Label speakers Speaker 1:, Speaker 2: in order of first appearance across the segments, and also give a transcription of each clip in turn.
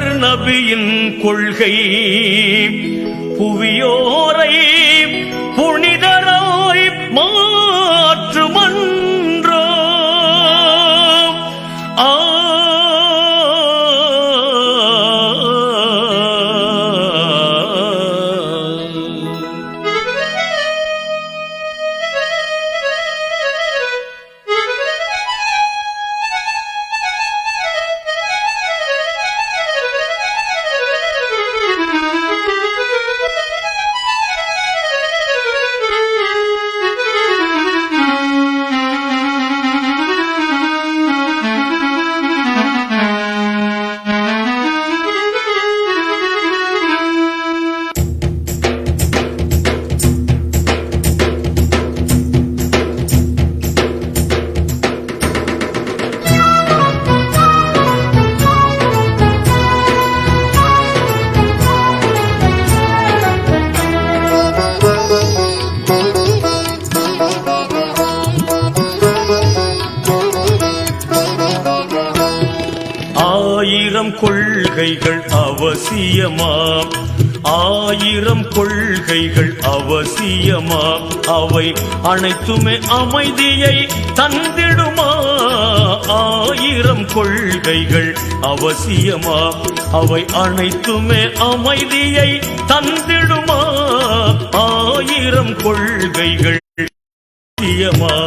Speaker 1: நபியின் கொள்கை. புவியோரை புனிதராய் மா கொள்கைகள் அவசியமாம். ஆயிரம் கொள்கைகள் அவசியமா அவை அனைத்துமே அமைதியை தந்திடுமா? ஆயிரம் கொள்கைகள் அவசியமா? அவை அனைத்துமே அமைதியை தந்திடுமா? ஆயிரம் கொள்கைகள் அவசியமா?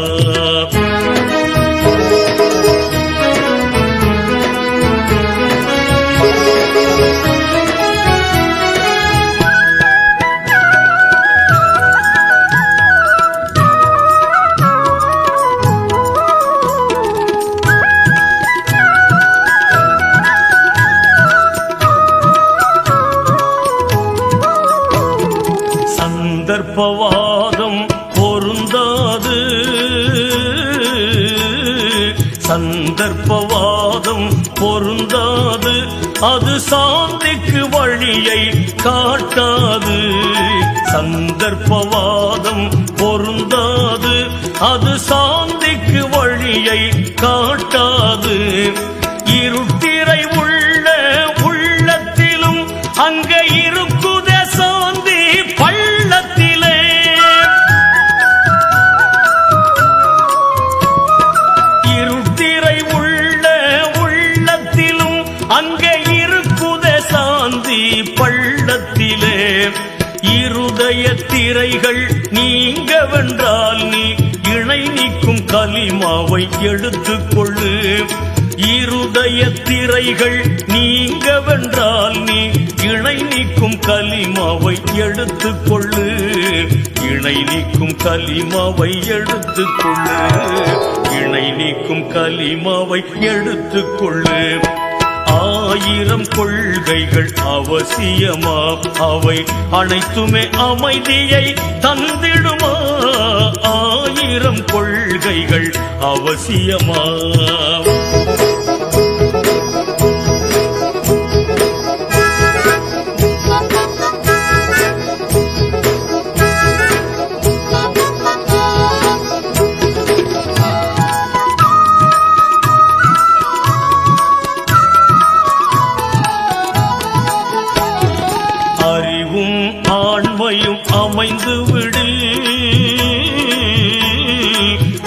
Speaker 1: சந்தர்ப்பவாதம் பொருந்தாது. சந்தர்ப்பவாதம் பொருந்தாது. அது சாந்திக்கு வழியை காட்டாது. சந்தர்ப்பவாதம் பொருந்தாது. அது சாந்திக்கு வழியை காட்டாது. இருட்டிரை திரைகள் நீங்க வென்றால் நீ இணை நீக்கும் கலிமாவை எடுத்துக்கொள்ளு. இருதய திரைகள் நீங்க வென்றால் நீ இணை நீக்கும் கலிமாவை எடுத்துக்கொள்ளு. இணை நீக்கும் கலிமாவை எடுத்துக்கொள்ளு. இணை நீக்கும் கலிமாவை எடுத்துக்கொள்ளு. ஆயிரம் கொள்கைகள் அவசியமா? அவை அனைத்துமே அமைதியை தந்திடுமா? ஆயிரம் கொள்கைகள் அவசியமா? அமைந்து விடு.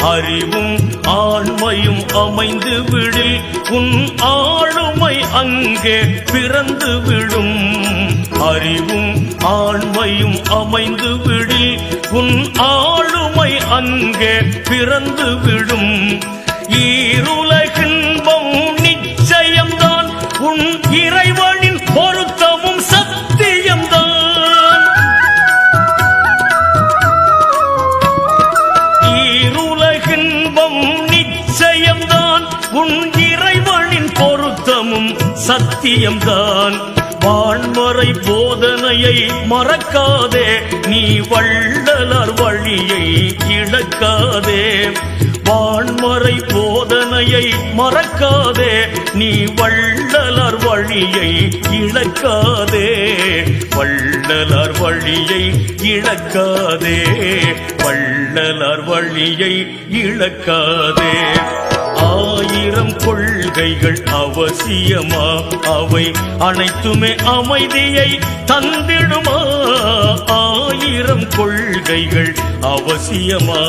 Speaker 1: அறிவும் ஆண்மையும் அமைந்து விடில் உன் ஆளுமை அங்கே பிறந்து விடும். அறிவும் ஆண்மையும் அமைந்து விடில் உன் ஆளுமை அங்கே பிறந்து விடும். ஈருலகின்பம் நிச்சயம்தான். உன் இறைவன் சத்தியம்தான். வான்மறை போதனையை மறக்காதே. நீ வள்ளலார் வழியை இழக்காதே. வான்மறை போதனையை மறக்காதே. நீ வள்ளலார் வழியை இழக்காதே. வள்ளலார் வழியை இழக்காதே. வள்ளலார் வழியை இழக்காதே. ஆயிரம் கொள்கைகள் அவசியமா? அவை அனைத்துமே அமைதியை தந்திடுமா? ஆயிரம் கொள்கைகள் அவசியமா?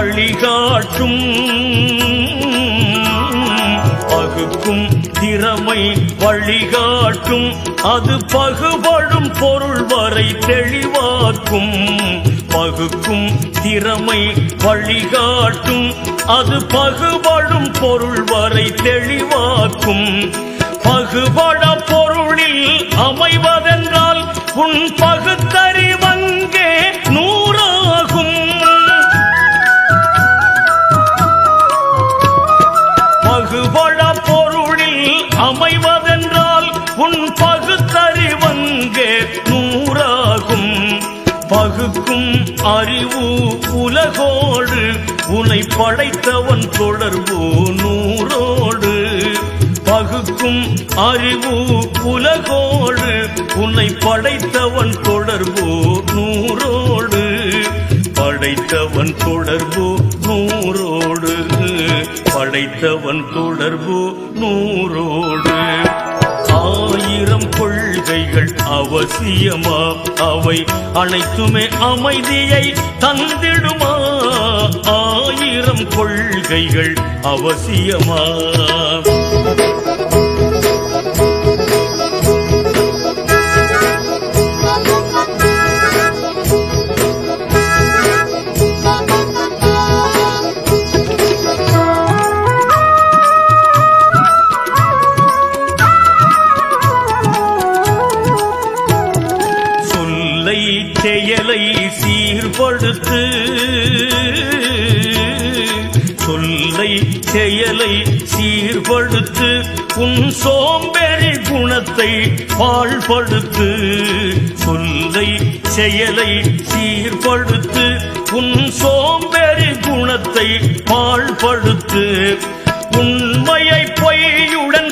Speaker 1: வழிகாட்டும் பகுக்கும் திறமை வழிகாட்டும். அது பகுபடும் பொருள் வரை தெளிவாக்கும். பகுக்கும் திறமை வழிகாட்டும். அது பகுபடும் பொருள் வரை தெளிவாக்கும். பகுபட பொருளில் அமைவதென்றால் உன் பகுத்தறிவு பகுக்கும் அறிவு உலகோடு உனை படைத்தவன் தொடர்பு நூறோடு. பகுக்கும் அறிவு உலகோடு உன்னை படைத்தவன் தொடர்பு நூறோடு. படைத்தவன் தொடர்பு நூறோடு படைத்தவன் தொடர்பு நூறோடு. ஆயிரம் கொள் கொள்கைகள் அவசியமா? அவை அனைத்துமே அமைதியை தந்திடுமா? ஆயிரம் கொள்கைகள் அவசியமா? சீர்படுத்து சொல்லை செயலை சீர்படுத்து உன் சோம்பேறி குணத்தை பாழ்படுத்து சொல்லை செயலை சீர்படுத்து உன் சோம்பேறி குணத்தை பாழ்படுத்து உண்மையை பொய்யுடன்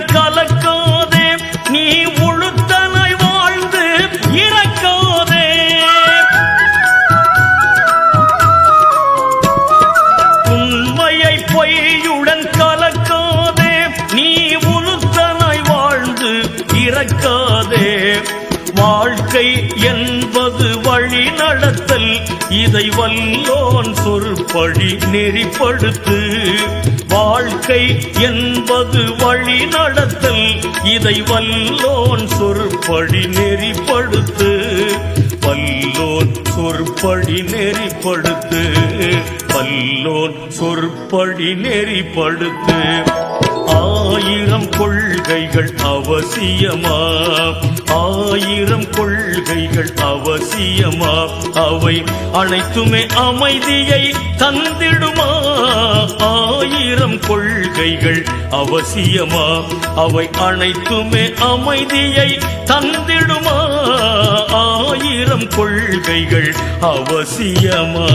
Speaker 1: இதை வல்லோன் சொற்பழி நெறிப்படுத்து. வாழ்க்கை என்பது வழி நடத்தல். இதை வல்லோன் சொற்படி நெறிப்படுத்து. வல்லோன் சொற்படி நெறிப்படுத்து. வல்லோன் சொற்படி நெறிப்படுத்து. ஆயிரம் கொள்கைகள் அவசியமா? ஆயிரம் கொள்கைகள் அவசியமா? அவை அனைத்துமே அமைதியை தந்திடுமா? ஆயிரம் கொள்கைகள் அவசியமா? அவை அனைத்துமே அமைதியை தந்திடுமா? ஆயிரம் கொள்கைகள் அவசியமா?